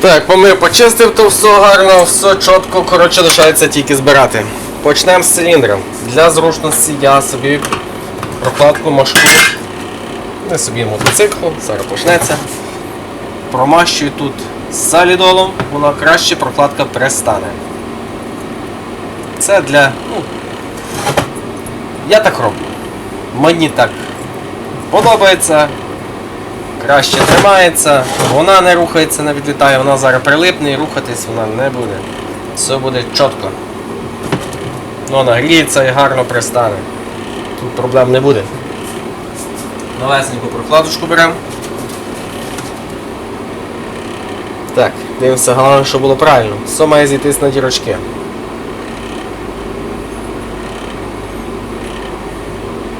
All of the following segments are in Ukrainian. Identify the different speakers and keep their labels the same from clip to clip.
Speaker 1: Так, помив, почистив то все гарно, все чітко, коротше, лишається тільки збирати. Почнемо з циліндра. Для зручності я собі прокладку машку. Не собі мотоциклу, зараз почнеться. Промащую тут солідолом, вона краще прокладка перестане. Це для. Ну, я так роблю. Мені так подобається. Краще тримається, вона не рухається, не відлітає, вона зараз прилипне і рухатись вона не буде. Все буде чітко. Ну, вона гріється і гарно пристане. Тут проблем не буде. Новесеньку прокладочку беремо. Так, дивимося, головне, щоб було правильно. Все має зійтись на дірочки.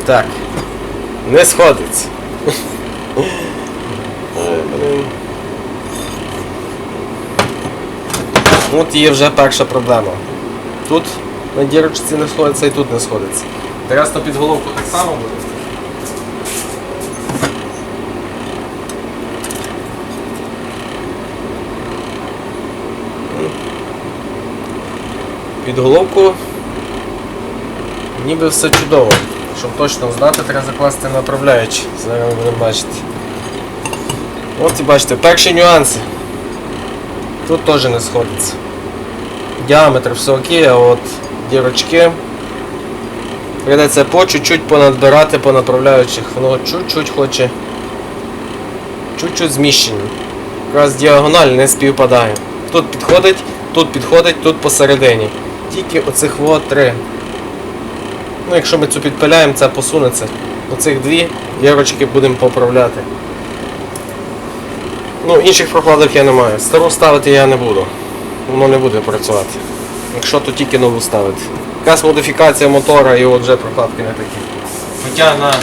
Speaker 1: Так. Не сходиться. Ой. От є вже перша проблема. Тут на дірочці не сходиться і тут не сходиться. Зараз то під головку так само буде. Під головку ніби все чудово. Щоб точно знати, треба закласти направляючи. Зараз будемо бачити. От бачите, перші нюанси. Тут теж не сходиться. Діаметр все окей, а от дірочки. Прийдеться по чуть-чуть понадбирати по направляючих. Воно чуть-чуть хоче. Чуть-чуть зміщення. Якраз діагональ не співпадає. Тут підходить, тут підходить, тут посередині. Тільки оцих от три. Ну, якщо ми цю підпиляємо, це посунеться. Оцих дві дірочки будемо поправляти. Ну, інших прокладок я не маю. Стару ставити я не буду. Воно не буде працювати. Якщо то тільки нову ставити. Якась модифікація мотора і от вже прокладки не такі. Хоча на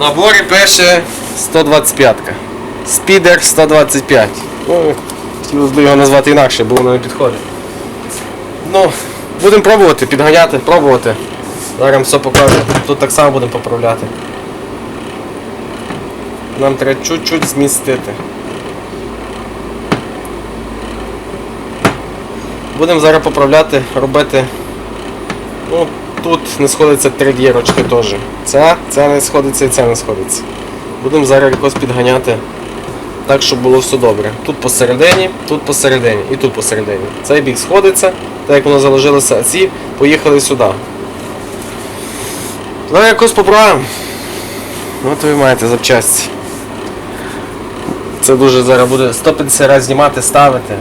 Speaker 1: наборі пише 125-ка. Спідер 125. Ну, хотілося б його назвати інакше, бо воно не підходить. Ну, будемо пробувати, підганяти, пробувати. Зараз все покажу. Тут так само будемо поправляти. Нам треба чуть-чуть змістити. Будемо зараз поправляти, робити. Ну, тут не сходиться три дірочки теж. Це, це не сходиться і це не сходиться. Будемо зараз якось підганяти так, щоб було все добре. Тут посередині, тут посередині і тут посередині. Цей бік сходиться, так як воно заложилося, а ці поїхали сюди. Ну, якось поправимо. От ви маєте запчасті. Це дуже зараз буде 150 разів знімати, ставити.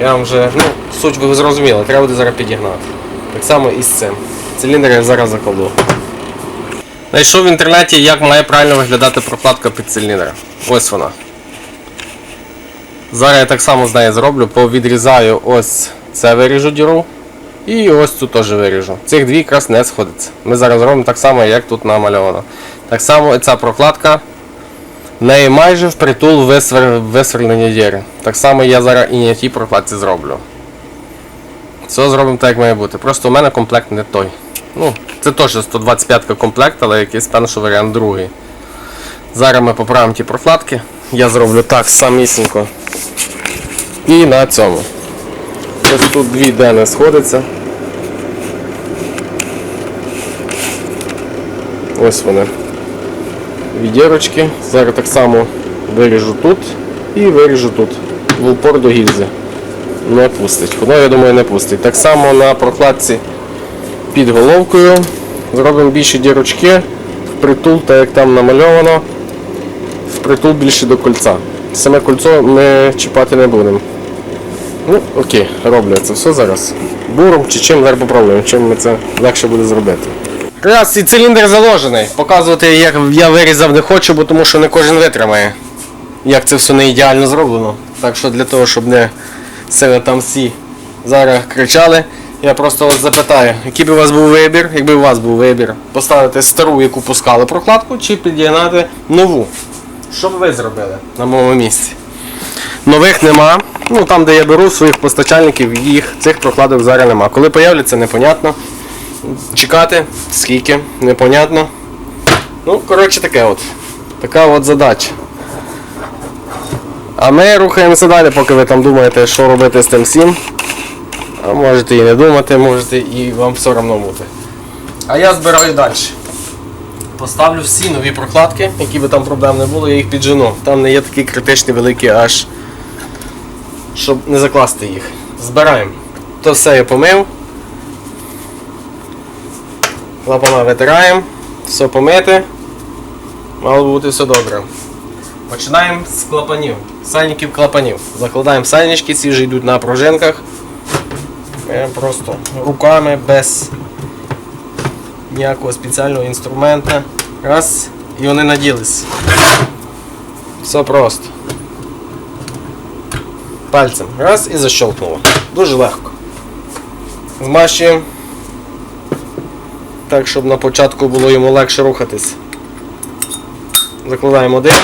Speaker 1: Я вам вже, ну, суть ви зрозуміли, треба буде зараз підігнати. Так само і з цим. Циліндр я зараз закладу. Знайшов в інтернеті, як має правильно виглядати прокладка під циліндр. Ось вона. Зараз я так само з нею зроблю, повідрізаю ось це виріжу діру. І ось тут теж виріжу. Цих дві якраз не сходиться. Ми зараз зробимо так само, як тут намальовано. Так само і ця прокладка. Неї майже впритул висвер... висверлені діри. Так само я зараз і на тій прокладці зроблю. Все зробимо так, як має бути. Просто у мене комплект не той. Ну, це теж 125 комплект, але якийсь певно, варіант другий. Зараз ми поправимо ті прокладки. Я зроблю так самісінько. І на цьому. Ось тут дві де не сходиться. Ось вони. Відірочки. Зараз так само виріжу тут і виріжу тут. В упор до гільзи. Не пустить. Воно, я думаю, не пустить. Так само на прокладці під головкою. Зробимо більші дірочки. Впритул, так як там намальовано. Впритул більше до кольця. Саме кольцо ми чіпати не будемо. Ну, окей, роблю це все зараз. Буром чи чим зараз попробуємо, чим ми це легше буде зробити. Раз і циліндр заложений. Показувати, як я вирізав, не хочу, бо тому що не кожен витримає. Як це все не ідеально зроблено. Так що для того, щоб не сили там всі зараз кричали, я просто вас запитаю, який би у вас був вибір, якби у вас був вибір, поставити стару, яку пускали прокладку, чи під'єднати нову. Що б ви зробили на моєму місці? Нових нема. Ну там, де я беру своїх постачальників, їх цих прокладок зараз нема. Коли появляться, непонятно. Чекати, скільки, непонятно. Ну, коротше, таке от. Така от задача. А ми рухаємося далі, поки ви там думаєте, що робити з тим всім. А можете і не думати, можете і вам все одно бути. А я збираю далі. Поставлю всі нові прокладки, які би там проблем не було, я їх піджену. Там не є такі критичні великі аж. Щоб не закласти їх. Збираємо. То все я помив. Клапана витираємо, все помити. Мало бути все добре. Починаємо з клапанів. Сальників клапанів. Закладаємо сальнички, ці вже йдуть на пружинках. Ми просто руками без ніякого спеціального інструмента. Раз, і вони наділись. Все просто. Пальцем. Раз і защелкнуло. Дуже легко. Змащуємо. Так, щоб на початку було йому легше рухатись. Закладаємо один,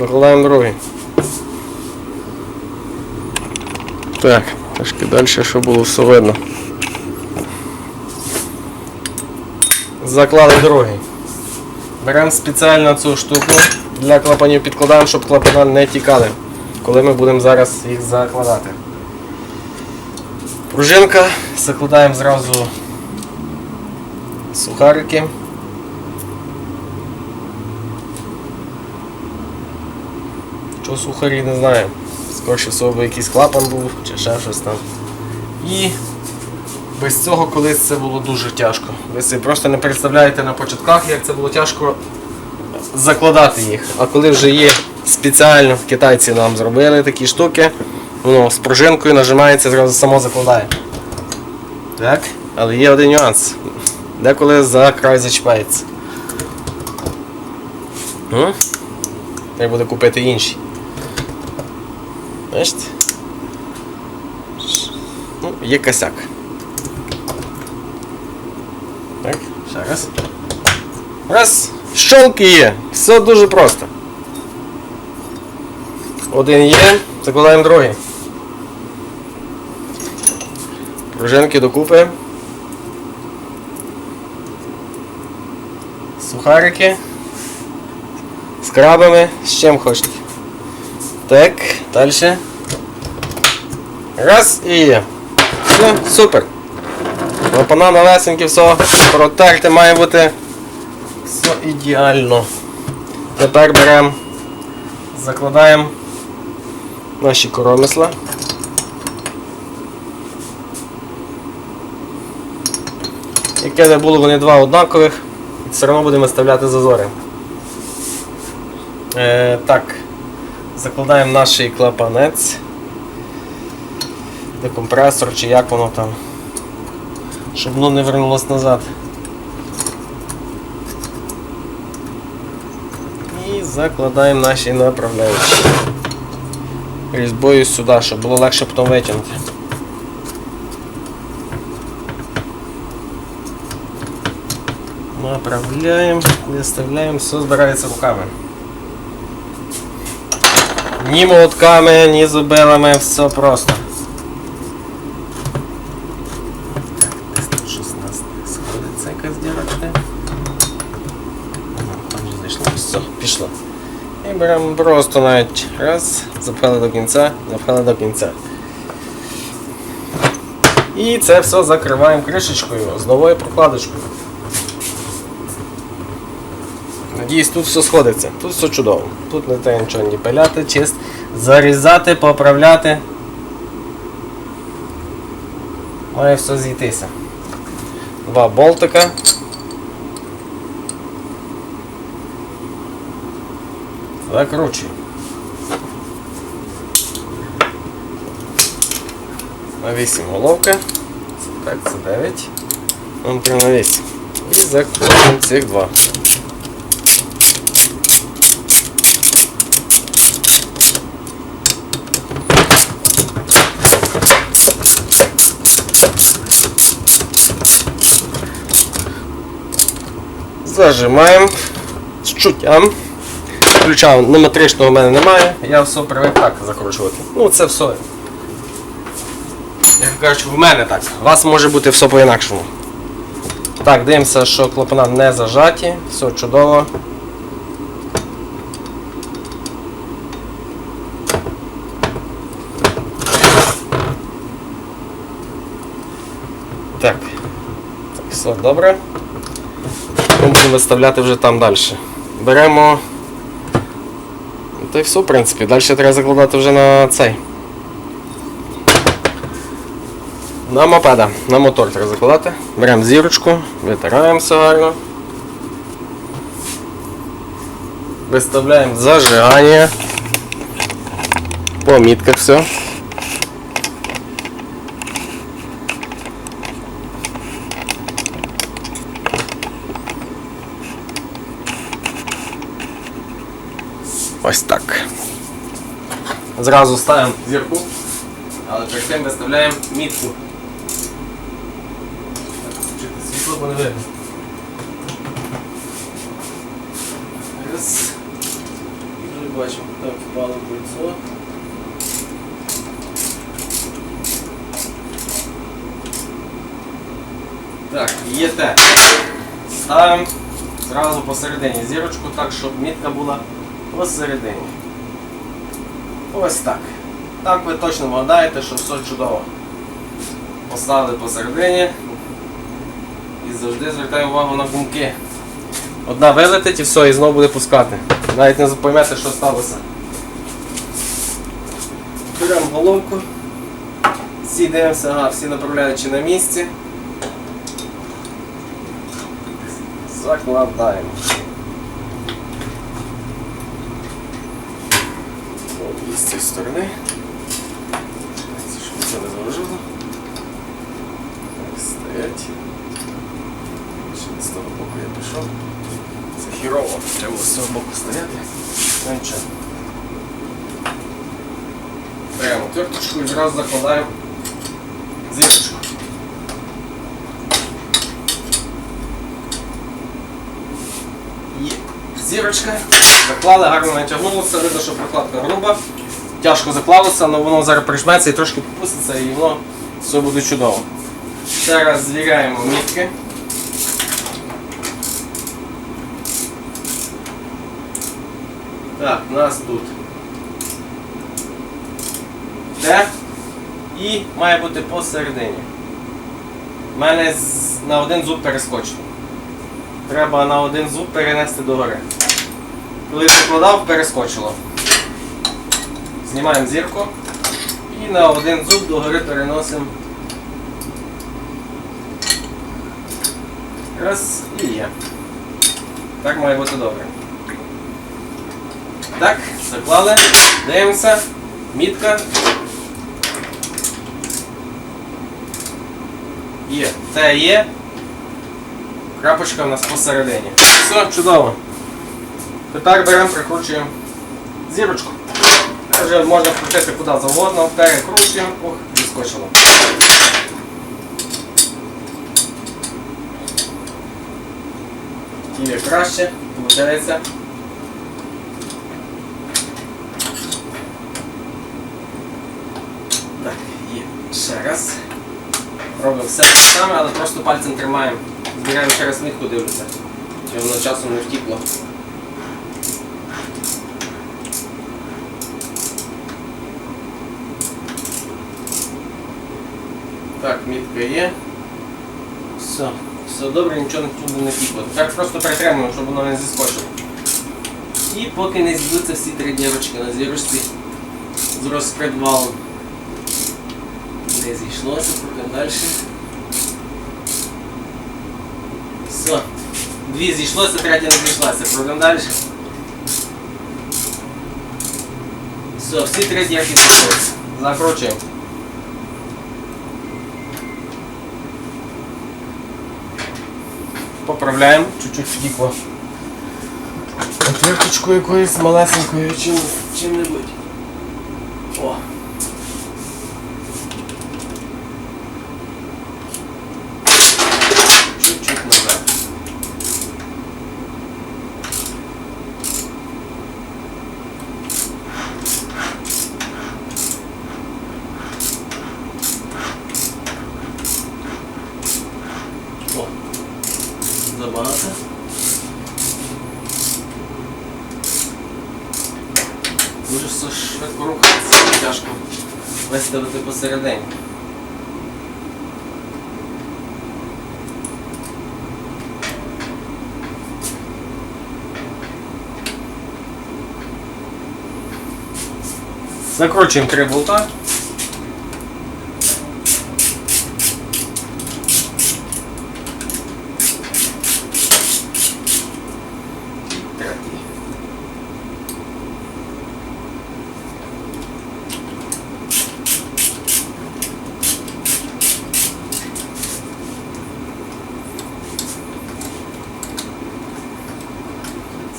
Speaker 1: закладаємо другий. Так, трошки далі, щоб було все видно. Заклали другий. Беремо спеціально цю штуку для клапанів підкладаємо, щоб клапана не тікали, коли ми будемо зараз їх закладати. Пружинка, закладаємо зразу сухарики. Що сухарі, не знаю. Скорше всього би якийсь клапан був чи ще щось там. І без цього колись це було дуже тяжко. Ви собі просто не представляєте на початках, як це було тяжко закладати їх. А коли вже є спеціально, китайці нам зробили такі штуки, воно з пружинкою нажимається, зразу само закладає. Так, але є один нюанс. Деколи за край зачіпається. Ну, треба буде купити інші. Бачите? Ну, є косяк. Так, ще раз. Раз. Щолки є. Все дуже просто. Один є, закладаємо другий. Пружинки докупи. Сухарики. З крабами, з чим хочете. Так, далі. Раз і є. Все, супер. Клапана новесенькі, все протерти має бути. Все ідеально. Тепер беремо, закладаємо наші коромисла. Яке не було вони два однакових, все одно будемо виставляти зазори. Е, так, закладаємо наш клапанець. Декомпресор чи як воно там. Щоб воно не вернулось назад. І закладаємо наші направляючі. Різьбою сюди, щоб було легше потім витягнути. Направляємо, виставляємо, все збирається руками. Ні молотками, ні зубилами, все просто. Так, десь тут щось у нас сходиться якась дірочка. Там вже зайшло. Все, пішло. І беремо просто навіть раз, запхали до кінця, запхали до кінця. І це все закриваємо кришечкою з новою прокладочкою. Надіюсь, тут все сходиться, тут все чудово. Тут не треба нічого ні пиляти, чист, зарізати, поправляти. Має все зійтися. Два болтика. Закручуй. На 8 головка. Так, це 9. Нам треба на 8. І закручуємо цих два. Зажимаємо з чуттям. Ключа нометричного у мене немає, я все привик так закручувати. Ну це все. Як кажуть, в мене так. У вас може бути все по-інакшому. Так, дивимося, що клапана не зажаті, все чудово. Так, так все добре. Будемо виставляти вже там далі. Беремо. Та й все, в принципі. Далі треба закладати вже на цей. На мопеда, на мотор треба закладати. Беремо зірочку, витираємо все гарно. Виставляємо зажигання. По мітках все. Ось так. Зразу ставимо зірку, але перед тим виставляємо мітку. Світло, бо не видно. Раз. І вже бачимо, так впало кольцо. Так, є те. Ставимо зразу посередині зірочку, так, щоб мітка була посередині. Ось так. Так ви точно вгадаєте, що все чудово. Поставили посередині і завжди звертаю увагу на гумки. Одна вилетить і все, і знову буде пускати. Навіть не поймете, що сталося. Беремо головку. Всі дивимося, ага, всі направляючи на місці. Закладаємо. От, і з цієї сторони. Щоб це не заважило. Так, стоять. Ще з того боку я пішов. Це хірово. Треба з цього боку стояти. Ну нічого. Беремо терточку і зразу закладаємо зірочку. Є. Зірочка. Заклали, гарно натягнулося, видно, що прокладка груба. Тяжко заклалося, але воно зараз прижметься і трошки попуститься і воно все буде чудово. Зараз звіряємо мітки. Так, у нас тут Т і має бути посередині. У мене на один зуб перескочило. Треба на один зуб перенести догори. Коли прикладав, перескочило. Знімаємо зірку і на один зуб догори переносимо. Раз і є. Так має бути добре. Так, заклали, дивимося, мітка. Є, це є. Крапочка у нас посередині. Все, чудово. Тепер беремо, прикручуємо зірочку. Це Вже можна вкрутити куди завгодно, перекручуємо, ох, відскочило. Тіє краще, виходить. Так, є. Ще раз. Робимо все те саме, але просто пальцем тримаємо. Збираємо через нитку, дивлюся. Чи воно часом не втікло. Так, мітка є. Все, все добре, нічого нічого не втікло. Тепер просто перетримуємо, щоб воно не зіскочило. І поки не зійдуться всі три дірочки на зірочці з розпредвалом. Не зійшлося, поки далі. Все. Дві зійшлося, третя не зійшлася. Пройдемо далі. Все, всі три дірки зійшлося. Закручуємо. Поправляємо, чуть-чуть стікло. Отверточку якоюсь малесенькою чим, чим-небудь. виставити посередині. Закручуємо три болта.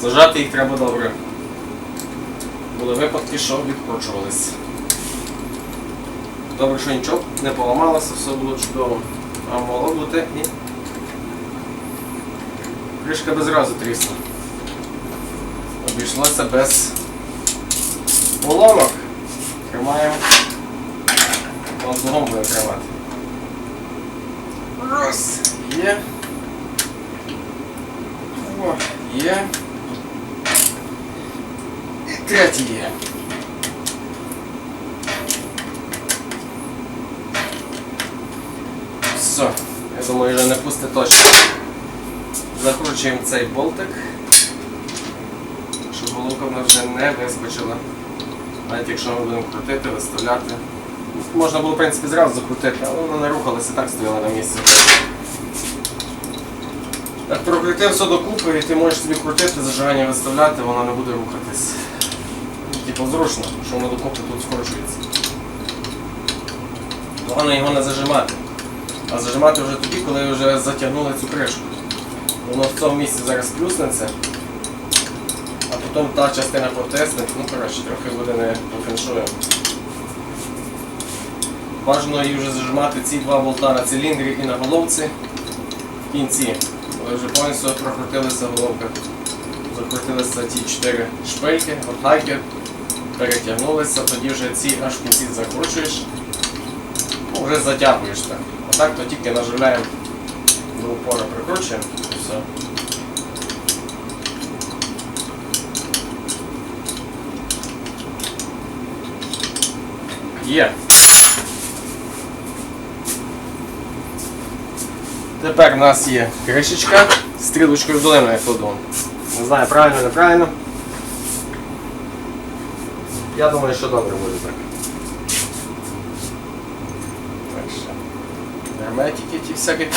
Speaker 1: Зажати їх треба добре. Були випадки, що відкручувались. Добре, що нічого не поламалося, все було чудово. А могло бути і кришка без разу трісла. Обійшлося без поломок. Тримаємо. Ланцюгом будемо тримати. Раз. Є. О, є. І третій є. Все, я думаю, вже не пусти точно. Закручуємо цей болтик, щоб головка в нас вже не вискочила. Навіть якщо ми будемо крутити, виставляти. Можна було, в принципі, зразу закрутити, але вона не рухалася, так стояла на місці. Так прокрутив все докупи і ти можеш собі крутити, зажигання виставляти, воно не буде рухатись. Зручно, що воно докупи тут скорочується. Головне його не зажимати. А зажимати вже тоді, коли вже затягнули цю кришку. Воно в цьому місці зараз плюснеться, а потім та частина потисне, ну коротше, трохи буде не по феншую. Бажано її вже зажимати ці два болта на циліндрі і на головці в кінці. Коли вже повністю прокрутилася головка, закрутилися ті чотири шпильки, от перетягнулися, тоді вже ці аж в кінці закручуєш, ну, вже затягуєш так. А так то тільки наживляємо до упора прикручуємо і все. Є. Тепер у нас є кришечка з стрілочкою як кладу. Не знаю, правильно, неправильно. Я думаю, що добре буде так. Так що. Герметики ті всякі.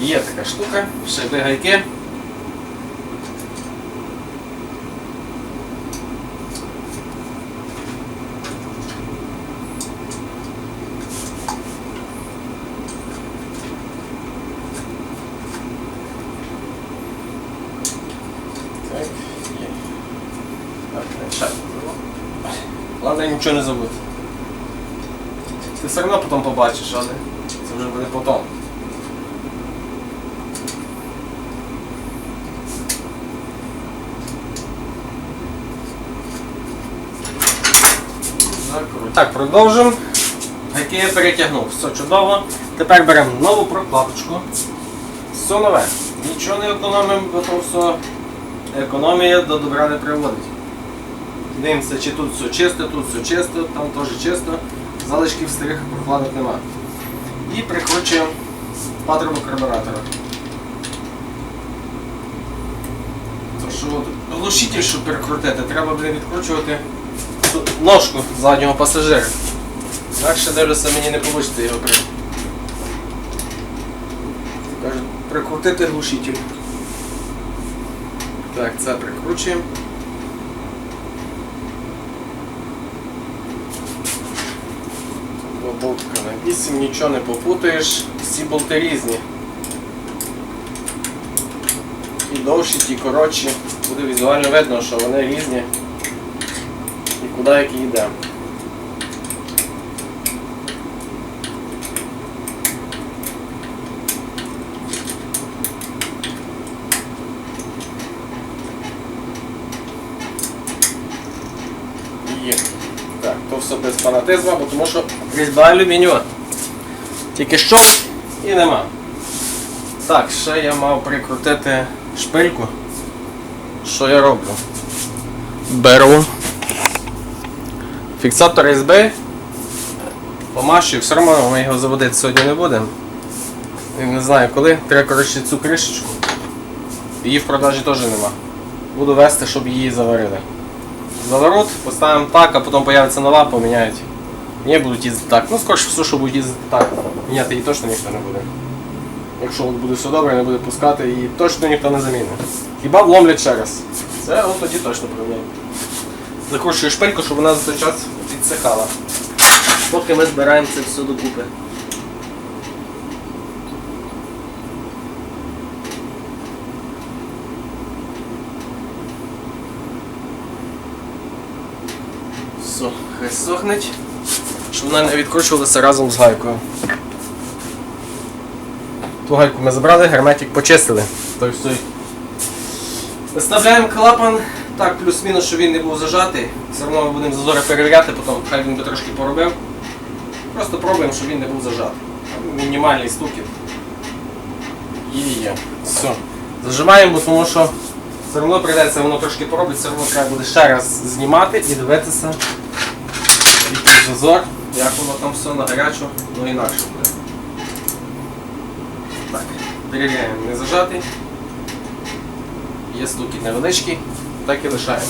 Speaker 1: Є така штука, ще гайки. Так, є. Так, не шайбу. Головне нічого не забути. Ти все одно потім побачиш, але це вже буде потім. Так, продовжимо. Який я перетягнув. Все чудово. Тепер беремо нову прокладочку. Все нове. Нічого не економимо, бо то все економія до добра не приводить. Дивимося, чи тут все чисто, тут все чисто, там теж чисто. Залишків старих прокладок нема. І прикручуємо патрубок карбюратора. То глушитель, щоб перекрутити, треба буде відкручувати ножку заднього пасажира. Інакше дивлюся, мені не вийде його при... Прикрутити глушитель. Так, це прикручуємо. Болтка на 8, нічого не попутаєш, всі болти різні. І довші, ті коротші. Буде візуально видно, що вони різні і куди який йде. Так, то все без фанатизму, тому що різьба алюмінієва. Тільки що і нема. Так, ще я мав прикрутити шпильку. Що я роблю? Беру фіксатор різьби, помащую, все одно ми його заводити сьогодні не будемо. Не знаю коли, треба коротше цю кришечку. Її в продажі теж нема. буду вести, щоб її заварили. Заворот, поставимо так, а потім появиться нова, поміняють. Ні, будуть їздити так. Ну, скоріше все, що будуть їздити так. Міняти її точно ніхто не буде. Якщо буде все добре, не буде пускати, її точно ніхто не замінить. Хіба вломлять ще раз. Це от тоді точно поміняють. Закручую шпильку, щоб вона за той час підсихала. Поки ми збираємо це все докупи. Все, хай сохнеть, щоб вона не відкручувалася разом з гайкою. Ту гайку ми забрали, герметик почистили. Той все. Виставляємо клапан так, плюс-мінус, щоб він не був зажатий. Все одно ми будемо зазори перевіряти, потім хай він би трошки поробив. Просто пробуємо, щоб він не був зажатий. Мінімальний стукіт. І є. Все. Зажимаємо, тому що все одно прийдеться, воно трошки поробить, все одно треба буде ще раз знімати і дивитися, який зазор, як воно там все на гарячу, ну інакше буде. Так, перевіряємо, не зажатий. Є стукіт невеличкий, так і лишаємо.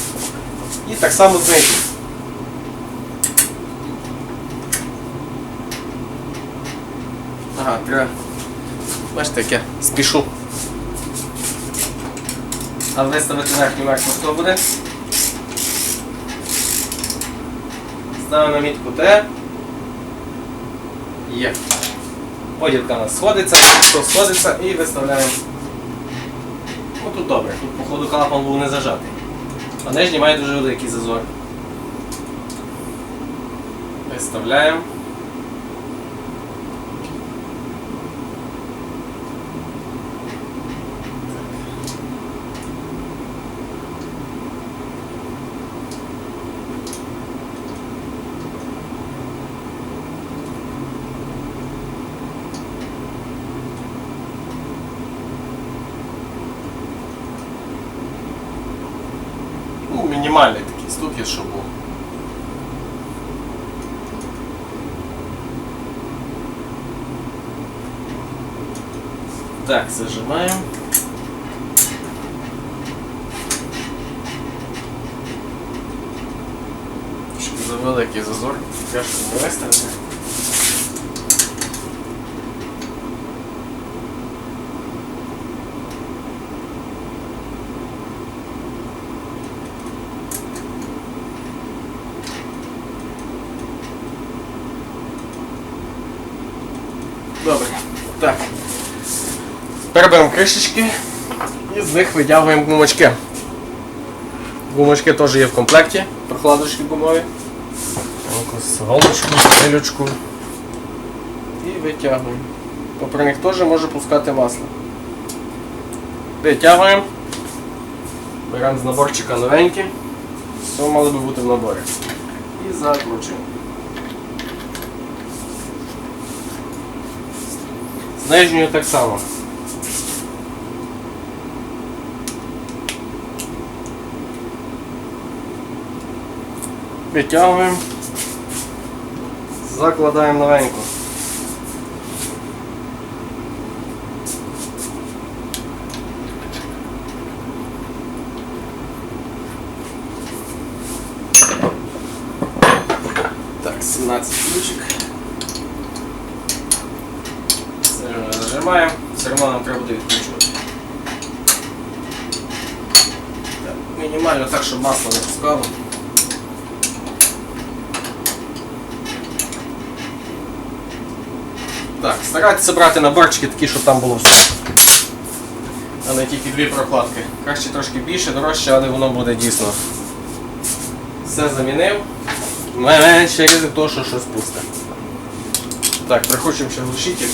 Speaker 1: І так само знизу. Ага, треба. Бачите, як я спішу. А виставити верхню верхню хто буде? Ставимо на мітку Т. Є. Поділка у нас сходиться, то сходиться і виставляємо. Ну тут добре, тут походу клапан був не зажатий. А нижній має дуже великий зазор. Виставляємо. Ну, мінімальний такий стукіт, щоб був. Так, зажимаємо. Щоб за великий зазор, тяжко виставити. Добре. Так. Тепер беремо кришечки і з них витягуємо гумочки. Гумочки теж є в комплекті, прокладочки гумові. Голочку, пилючку. І витягуємо. Попри них теж може пускати масло. Витягуємо. Беремо з наборчика новенькі. Все мало би бути в наборі. І закручуємо. З нижньою так само. Витягуємо, закладаємо новеньку. Так, 17 ключик. Це Зажимаємо, все одно нам треба буде відкручувати. Так, мінімально так, щоб масло не пускало. Так, старайтеся брати наборчики такі, щоб там було все. А не тільки дві прокладки. Краще трошки більше, дорожче, але воно буде дійсно. Все замінив. Менше ризик того, що щось пусте. Так, прихочемо ще глушитель.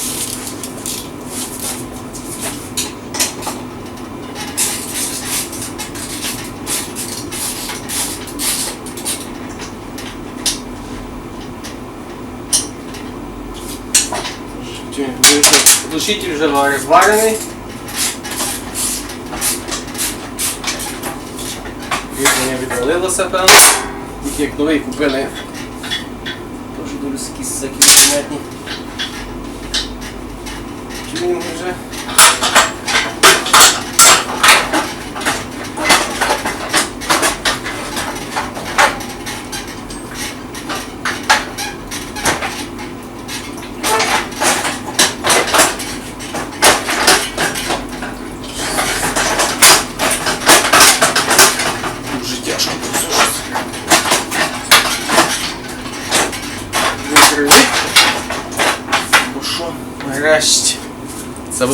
Speaker 1: Глушитель вже вар- зварений. Кріплення відвалилося, певно. Тільки як новий купили. Тож дуже якісь всякі непонятні. Тюнінги вже.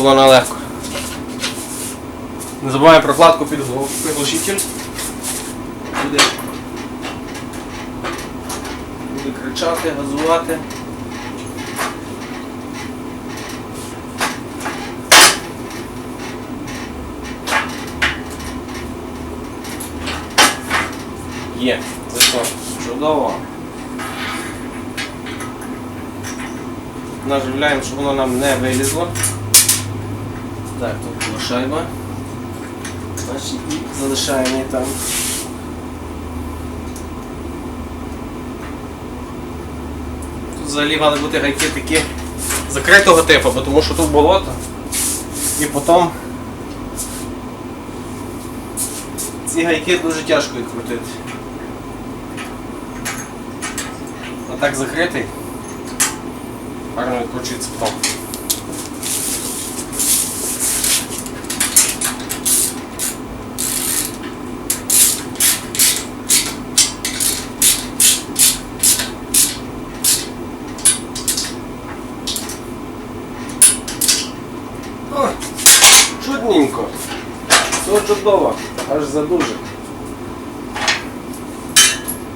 Speaker 1: Це було нелегко. Не забуваємо про вкладку під глу- приглушитель. Буде, буде кричати, газувати. Є, зайшло. Чудово. Наживляємо, щоб воно нам не вилізло. Так, тут була шайба. Значить, і залишаємо її там. Тут взагалі мали бути гайки такі закритого типу, бо тому що тут болото. І потім ці гайки дуже тяжко відкрутити. А так закритий. Гарно відкручується потім. О, чудненько. Все чудово. Аж задуже.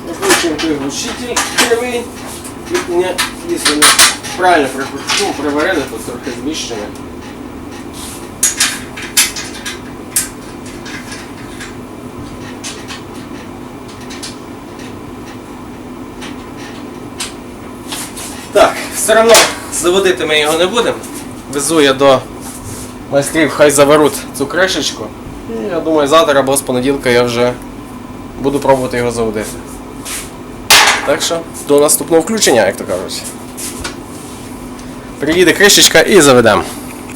Speaker 1: Викручуємо той глушитель кривий. Тут мене, якщо не правильно прикручу, приварили, то трохи зміщене. Так, все одно заводити ми його не будемо. Везу я до майстрів, хай заверуть цю кришечку. Я думаю, завтра або з понеділка я вже буду пробувати його заводити. Так що, до наступного включення, як то кажуть. Приїде кришечка і заведемо.